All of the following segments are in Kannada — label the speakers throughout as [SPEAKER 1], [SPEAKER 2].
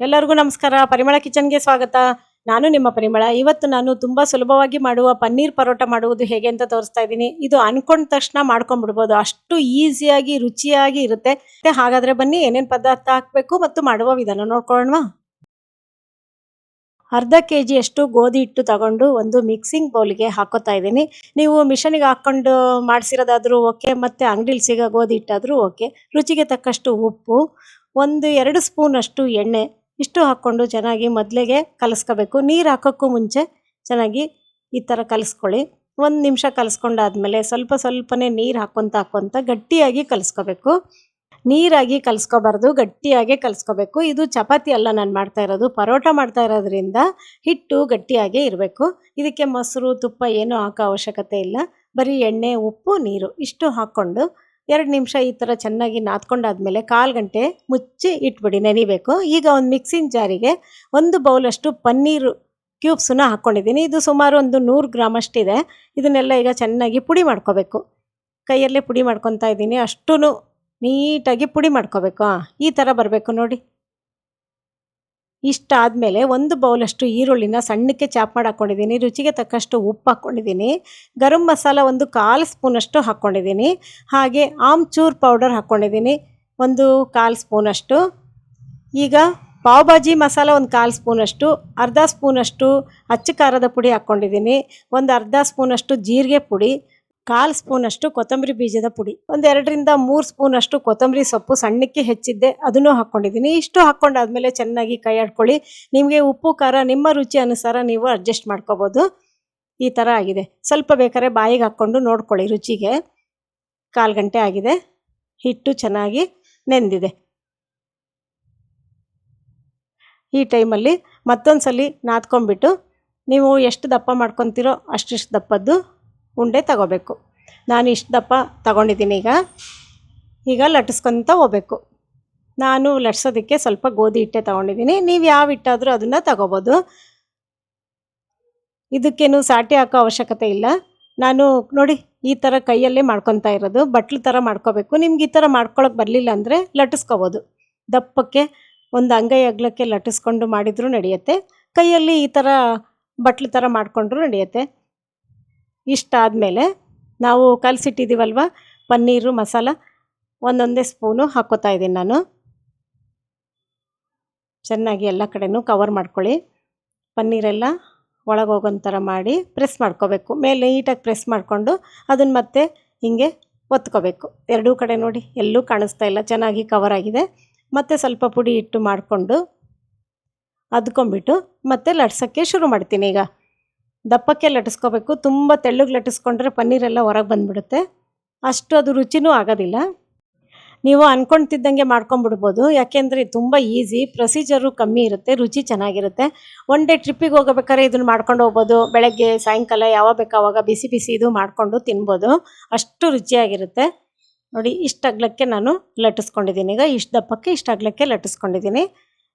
[SPEAKER 1] ಎಲ್ಲರಿಗೂ ನಮಸ್ಕಾರ. ಪರಿಮಳ ಕಿಚನ್ಗೆ ಸ್ವಾಗತ. ನಾನು ನಿಮ್ಮ ಪರಿಮಳ. ಇವತ್ತು ನಾನು ತುಂಬ ಸುಲಭವಾಗಿ ಮಾಡುವ ಪನ್ನೀರ್ ಪರೋಟ ಮಾಡುವುದು ಹೇಗೆ ಅಂತ ತೋರಿಸ್ತಾ ಇದ್ದೀನಿ. ಇದು ಅನ್ಕೊಂಡ ತಕ್ಷಣ ಮಾಡ್ಕೊಂಡ್ಬಿಡ್ಬೋದು. ಅಷ್ಟು ಈಸಿಯಾಗಿ, ರುಚಿಯಾಗಿ ಇರುತ್ತೆ. ಹಾಗಾದ್ರೆ ಬನ್ನಿ ಏನೇನು ಪದಾರ್ಥ ಹಾಕಬೇಕು ಮತ್ತು ಮಾಡುವ ವಿಧಾನ ನೋಡ್ಕೊಳ್ಳೋಣ ಅರ್ಧ ಕೆ ಜಿಯಷ್ಟು ಗೋಧಿ ಹಿಟ್ಟು ತಗೊಂಡು ಒಂದು ಮಿಕ್ಸಿಂಗ್ ಬೌಲ್ಗೆ ಹಾಕೋತಾ ಇದ್ದೀನಿ. ನೀವು ಮಿಷನಿಗೆ ಹಾಕೊಂಡು ಮಾಡಿಸಿರೋದಾದರೂ ಓಕೆ, ಮತ್ತೆ ಅಂಗಡಿಲಿ ಸಿಗೋ ಗೋಧಿ ಹಿಟ್ಟಾದರೂ ಓಕೆ. ರುಚಿಗೆ ತಕ್ಕಷ್ಟು ಉಪ್ಪು, ಒಂದು ಎರಡು ಸ್ಪೂನ್ ಅಷ್ಟು ಎಣ್ಣೆ ಇಷ್ಟು ಹಾಕ್ಕೊಂಡು ಚೆನ್ನಾಗಿ ಮೊದಲಿಗೆ ಕಲಸ್ಕೋಬೇಕು. ನೀರು ಹಾಕೋಕ್ಕೂ ಮುಂಚೆ ಚೆನ್ನಾಗಿ ಈ ಥರ ಕಲಿಸ್ಕೊಳ್ಳಿ. ಒಂದು ನಿಮಿಷ ಕಲಿಸ್ಕೊಂಡಾದ್ಮೇಲೆ ಸ್ವಲ್ಪ ಸ್ವಲ್ಪನೇ ನೀರು ಹಾಕ್ಕೊಂತ ಹಾಕ್ಕೊಂತ ಗಟ್ಟಿಯಾಗಿ ಕಲಿಸ್ಕೋಬೇಕು. ನೀರಾಗಿ ಕಲಿಸ್ಕೋಬಾರ್ದು, ಗಟ್ಟಿಯಾಗಿ ಕಲಿಸ್ಕೋಬೇಕು. ಇದು ಚಪಾತಿ ಅಲ್ಲ, ನಾನು ಮಾಡ್ತಾ ಇರೋದು. ಪರೋಟ ಮಾಡ್ತಾ ಇರೋದ್ರಿಂದ ಹಿಟ್ಟು ಗಟ್ಟಿಯಾಗೇ ಇರಬೇಕು. ಇದಕ್ಕೆ ಮೊಸರು, ತುಪ್ಪ ಏನೂ ಹಾಕೋ ಅವಶ್ಯಕತೆ ಇಲ್ಲ. ಬರೀ ಎಣ್ಣೆ, ಉಪ್ಪು, ನೀರು ಇಷ್ಟು ಹಾಕ್ಕೊಂಡು ಎರಡು ನಿಮಿಷ ಈ ಥರ ಚೆನ್ನಾಗಿ ನಾದ್ಕೊಂಡಾದ್ಮೇಲೆ ಕಾಲು ಗಂಟೆ ಮುಚ್ಚಿ ಇಟ್ಬಿಡಿ, ನೆನಿಬೇಕು. ಈಗ ಒಂದು ಮಿಕ್ಸಿಂಗ್ ಜಾರಿಗೆ ಒಂದು ಬೌಲಷ್ಟು ಪನ್ನೀರು ಕ್ಯೂಬ್ಸನ್ನು ಹಾಕ್ಕೊಂಡಿದ್ದೀನಿ. ಇದು ಸುಮಾರು ಒಂದು ನೂರು ಗ್ರಾಮ್ ಅಷ್ಟಿದೆ ಇದನ್ನೆಲ್ಲ ಈಗ ಚೆನ್ನಾಗಿ ಪುಡಿ ಮಾಡ್ಕೋಬೇಕು. ಕೈಯಲ್ಲೇ ಪುಡಿ ಮಾಡ್ಕೊತಾ ಇದ್ದೀನಿ. ಅಷ್ಟೂ ನೀಟಾಗಿ ಪುಡಿ ಮಾಡ್ಕೋಬೇಕು. ಈ ಥರ ಬರಬೇಕು ನೋಡಿ. ಇಷ್ಟಾದಮೇಲೆ ಒಂದು ಬೌಲಷ್ಟು ಈರುಳ್ಳಿನ ಸಣ್ಣಕ್ಕೆ ಚಾಪ್ ಮಾಡಿ ಹಾಕ್ಕೊಂಡಿದ್ದೀನಿ ರುಚಿಗೆ ತಕ್ಕಷ್ಟು ಉಪ್ಪು ಹಾಕ್ಕೊಂಡಿದ್ದೀನಿ ಗರಂ ಮಸಾಲ ಒಂದು ಕಾಲು ಸ್ಪೂನಷ್ಟು ಹಾಕ್ಕೊಂಡಿದ್ದೀನಿ ಹಾಗೆ ಆಮ್ಚೂರ್ ಪೌಡರ್ ಹಾಕ್ಕೊಂಡಿದ್ದೀನಿ ಒಂದು ಕಾಲು ಸ್ಪೂನಷ್ಟು. ಈಗ ಪಾವ್ ಭಾಜಿ ಮಸಾಲ ಒಂದು ಕಾಲು ಸ್ಪೂನಷ್ಟು. ಅರ್ಧ ಸ್ಪೂನಷ್ಟು ಅಚ್ಚ ಖಾರದ ಪುಡಿ ಹಾಕ್ಕೊಂಡಿದ್ದೀನಿ ಒಂದು ಅರ್ಧ ಸ್ಪೂನಷ್ಟು ಜೀರಿಗೆ ಪುಡಿ. ಕಾಲು ಸ್ಪೂನಷ್ಟು ಕೊತ್ತಂಬರಿ ಬೀಜದ ಪುಡಿ. ಒಂದೆರಡರಿಂದ ಮೂರು ಸ್ಪೂನಷ್ಟು ಕೊತ್ತಂಬರಿ ಸೊಪ್ಪು ಸಣ್ಣಕ್ಕೆ ಹೆಚ್ಚಿದ್ದೆ, ಅದನ್ನು ಹಾಕ್ಕೊಂಡಿದ್ದೀನಿ ಇಷ್ಟು ಹಾಕ್ಕೊಂಡಾದ್ಮೇಲೆ ಚೆನ್ನಾಗಿ ಕೈ ಆಡ್ಕೊಳ್ಳಿ. ನಿಮಗೆ ಉಪ್ಪು, ಖಾರ, ನಿಮ್ಮ ರುಚಿ ಅನುಸಾರ ನೀವು ಅಡ್ಜಸ್ಟ್ ಮಾಡ್ಕೋಬೋದು. ಈ ಥರ ಆಗಿದೆ. ಸ್ವಲ್ಪ ಬೇಕಾದ್ರೆ ಬಾಯಿಗೆ ಹಾಕ್ಕೊಂಡು ನೋಡ್ಕೊಳ್ಳಿ ರುಚಿಗೆ. ಕಾಲು ಗಂಟೆ ಆಗಿದೆ. ಹಿಟ್ಟು ಚೆನ್ನಾಗಿ ನೆಂದಿದೆ. ಈ ಟೈಮಲ್ಲಿ ಮತ್ತೊಂದು ಸಲ ನಾದ್ಕೊಂಬಿಟ್ಟು ನೀವು ಎಷ್ಟು ದಪ್ಪ ಮಾಡ್ಕೊತೀರೋ ಅಷ್ಟಿಷ್ಟು ದಪ್ಪದ್ದು ಉಂಡೆ ತಗೋಬೇಕು. ನಾನು ಇಷ್ಟು ದಪ್ಪ ತಗೊಂಡಿದ್ದೀನಿ ಈಗ. ಈಗ ಲಟ್ಟಿಸ್ಕೊತ ಹೋಗ್ಬೇಕು. ನಾನು ಲಟ್ಸೋದಕ್ಕೆ ಸ್ವಲ್ಪ ಗೋಧಿ ಹಿಟ್ಟೆ ತಗೊಂಡಿದ್ದೀನಿ. ನೀವು ಯಾವ ಹಿಟ್ಟಾದರೂ ಅದನ್ನು ತಗೋಬೋದು. ಇದಕ್ಕೇನು ಸಾಟಿ ಹಾಕೋ ಅವಶ್ಯಕತೆ ಇಲ್ಲ. ನಾನು ನೋಡಿ, ಈ ಥರ ಕೈಯಲ್ಲೇ ಮಾಡ್ಕೊತಾ ಇರೋದು. ಬಟ್ಲು ಥರ ಮಾಡ್ಕೋಬೇಕು. ನಿಮ್ಗೆ ಈ ಥರ ಮಾಡ್ಕೊಳಕ್ಕೆ ಬರಲಿಲ್ಲ ಅಂದರೆ ಲಟ್ಟಿಸ್ಕೋಬೋದು ದಪ್ಪಕ್ಕೆ ಒಂದು ಅಂಗೈ ಅಗ್ಲಕ್ಕೆ ಲಟ್ಟಿಸ್ಕೊಂಡು ಮಾಡಿದರೂ ನಡೆಯುತ್ತೆ. ಕೈಯಲ್ಲಿ ಈ ಥರ ಬಟ್ಲು ಥರ ಮಾಡಿಕೊಂಡ್ರೂ ನಡೆಯುತ್ತೆ. ಇಷ್ಟಾದಮೇಲೆ ನಾವು ಕಲಸಿಟ್ಟಿದ್ದೀವಲ್ವ ಪನ್ನೀರು, ಮಸಾಲ, ಒಂದೊಂದೇ ಸ್ಪೂನು ಹಾಕ್ಕೋತಾ ಇದ್ದೀನಿ ನಾನು. ಚೆನ್ನಾಗಿ ಎಲ್ಲ ಕಡೆನೂ ಕವರ್ ಮಾಡ್ಕೊಳ್ಳಿ. ಪನ್ನೀರೆಲ್ಲ ಒಳಗೆ ಹೋಗೋನ್ ಥರ ಮಾಡಿ ಪ್ರೆಸ್ ಮಾಡ್ಕೋಬೇಕು. ಮೇಲೆ ನೀಟಾಗಿ ಪ್ರೆಸ್ ಮಾಡಿಕೊಂಡು ಅದನ್ನು ಮತ್ತೆ ಹೀಗೆ ಒತ್ಕೋಬೇಕು. ಎರಡೂ ಕಡೆ ನೋಡಿ, ಎಲ್ಲೂ ಕಾಣಿಸ್ತಾ ಇಲ್ಲ, ಚೆನ್ನಾಗಿ ಕವರ್ ಆಗಿದೆ. ಮತ್ತು ಸ್ವಲ್ಪ ಪುಡಿ ಇಟ್ಟು ಮಾಡಿಕೊಂಡು ಅದ್ಕೊಂಬಿಟ್ಟು ಮತ್ತೆ ಲಟ್ಸೋಕ್ಕೆ ಶುರು ಮಾಡ್ತೀನಿ ಈಗ. ದಪ್ಪಕ್ಕೆ ಲಟ್ಟಿಸ್ಕೋಬೇಕು. ತುಂಬ ತೆಳ್ಳಗೆ ಲಟ್ಟಿಸ್ಕೊಂಡ್ರೆ ಪನ್ನೀರೆಲ್ಲ ಹೊರಗೆ ಬಂದುಬಿಡುತ್ತೆ. ಅಷ್ಟು ಅದು ರುಚಿನೂ ಆಗೋದಿಲ್ಲ. ನೀವು ಅಂದ್ಕೊಳ್ತಿದ್ದಂಗೆ ಮಾಡ್ಕೊಂಬಿಡ್ಬೋದು ಯಾಕೆಂದರೆ ತುಂಬ ಈಸಿ, ಪ್ರೊಸೀಜರು ಕಮ್ಮಿ ಇರುತ್ತೆ, ರುಚಿ ಚೆನ್ನಾಗಿರುತ್ತೆ. ಒನ್ ಡೇ ಟ್ರಿಪ್ಪಿಗೆ ಹೋಗಬೇಕಾದ್ರೆ ಇದನ್ನು ಮಾಡ್ಕೊಂಡು ಹೋಗ್ಬೋದು. ಬೆಳಗ್ಗೆ, ಸಾಯಂಕಾಲ, ಯಾವಾಗ ಬೇಕು ಆವಾಗ ಬಿಸಿ ಬಿಸಿ ಇದು ಮಾಡಿಕೊಂಡು ತಿನ್ಬೋದು. ಅಷ್ಟು ರುಚಿಯಾಗಿರುತ್ತೆ. ನೋಡಿ, ಇಷ್ಟು ಅಗ್ಲಕ್ಕೆ ನಾನು ಲಟ್ಟಿಸ್ಕೊಂಡಿದ್ದೀನಿ. ಈಗ ಇಷ್ಟು ದಪ್ಪಕ್ಕೆ ಇಷ್ಟು ಅಗ್ಲಕ್ಕೆ ಲಟ್ಟಿಸ್ಕೊಂಡಿದ್ದೀನಿ.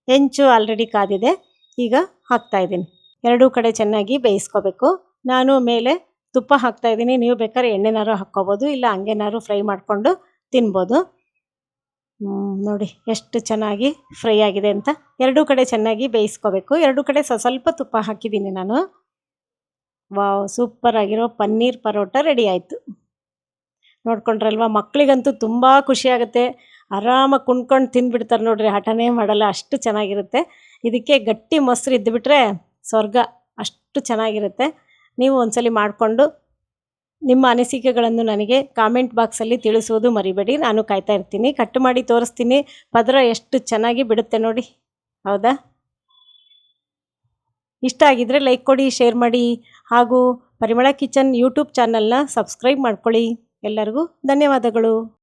[SPEAKER 1] ಹೆಂಚು ಆಲ್ರೆಡಿ ಕಾದಿದೆ. ಈಗ ಹಾಕ್ತಾಯಿದ್ದೀನಿ ಎರಡೂ ಕಡೆ ಚೆನ್ನಾಗಿ ಬೇಯಿಸ್ಕೋಬೇಕು. ನಾನು ಮೇಲೆ ತುಪ್ಪ ಹಾಕ್ತಾಯಿದ್ದೀನಿ ನೀವು ಬೇಕಾದ್ರೆ ಎಣ್ಣೆನಾರು ಹಾಕ್ಕೋಬೋದು, ಇಲ್ಲ ಹಂಗೆನಾರು ಫ್ರೈ ಮಾಡಿಕೊಂಡು ತಿನ್ಬೋದು. ನೋಡಿ ಎಷ್ಟು ಚೆನ್ನಾಗಿ ಫ್ರೈ ಆಗಿದೆ ಅಂತ. ಎರಡೂ ಕಡೆ ಚೆನ್ನಾಗಿ ಬೇಯಿಸ್ಕೋಬೇಕು. ಎರಡೂ ಕಡೆ ಸ್ವಲ್ಪ ತುಪ್ಪ ಹಾಕಿದ್ದೀನಿ ನಾನು. ವಾವ್, ಸೂಪರ್ ಆಗಿರೋ ಪನ್ನೀರ್ ಪರೋಟ ರೆಡಿ ಆಯಿತು. ನೋಡ್ಕೊಂಡ್ರಲ್ವ ಮಕ್ಕಳಿಗಂತೂ ತುಂಬ ಖುಷಿಯಾಗುತ್ತೆ ಆರಾಮಾಗಿ ಕುಣ್ಕೊಂಡು ತಿಂದುಬಿಡ್ತಾರೆ ನೋಡ್ರಿ, ಹಠನೇ ಮಾಡಲ್ಲ, ಅಷ್ಟು ಚೆನ್ನಾಗಿರುತ್ತೆ. ಇದಕ್ಕೆ ಗಟ್ಟಿ ಮೊಸರು ಇದ್ದುಬಿಟ್ರೆ ಸ್ವರ್ಗ ಅಷ್ಟು ಚೆನ್ನಾಗಿರುತ್ತೆ. ನೀವು ಒಂದ್ಸಲಿ ಮಾಡಿಕೊಂಡು ನಿಮ್ಮ ಅನಿಸಿಕೆಗಳನ್ನು ನನಗೆ ಕಾಮೆಂಟ್ ಬಾಕ್ಸಲ್ಲಿ ತಿಳಿಸುವುದು ಮರಿಬೇಡಿ. ನಾನು ಕಾಯ್ತಾ ಇರ್ತೀನಿ. ಕಟ್ ಮಾಡಿ ತೋರಿಸ್ತೀನಿ. ಪದರ ಎಷ್ಟು ಚೆನ್ನಾಗಿ ಬಿಡುತ್ತೆ ನೋಡಿ. ಹೌದಾ? ಇಷ್ಟ ಆಗಿದ್ರೆ ಲೈಕ್ ಕೊಡಿ, ಶೇರ್ ಮಾಡಿ ಹಾಗೂ ಪರಿಮಳ ಕಿಚನ್ ಯೂಟ್ಯೂಬ್ ಚಾನಲ್ನ ಸಬ್ಸ್ಕ್ರೈಬ್ ಮಾಡ್ಕೊಳ್ಳಿ. ಎಲ್ಲರಿಗೂ ಧನ್ಯವಾದಗಳು.